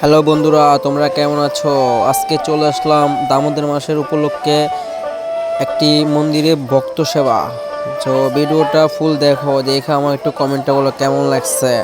Hello বন্ধুরা, তোমরা কেমন আছো? আজকে চলে আসলাম দামোদর মাসের উপলক্ষে একটি মন্দিরে ভক্ত সেবা। তো ভিডিওটা ফুল দেখো, দেখে আমার একটু কমেন্টটা বলো কেমন লাগছে?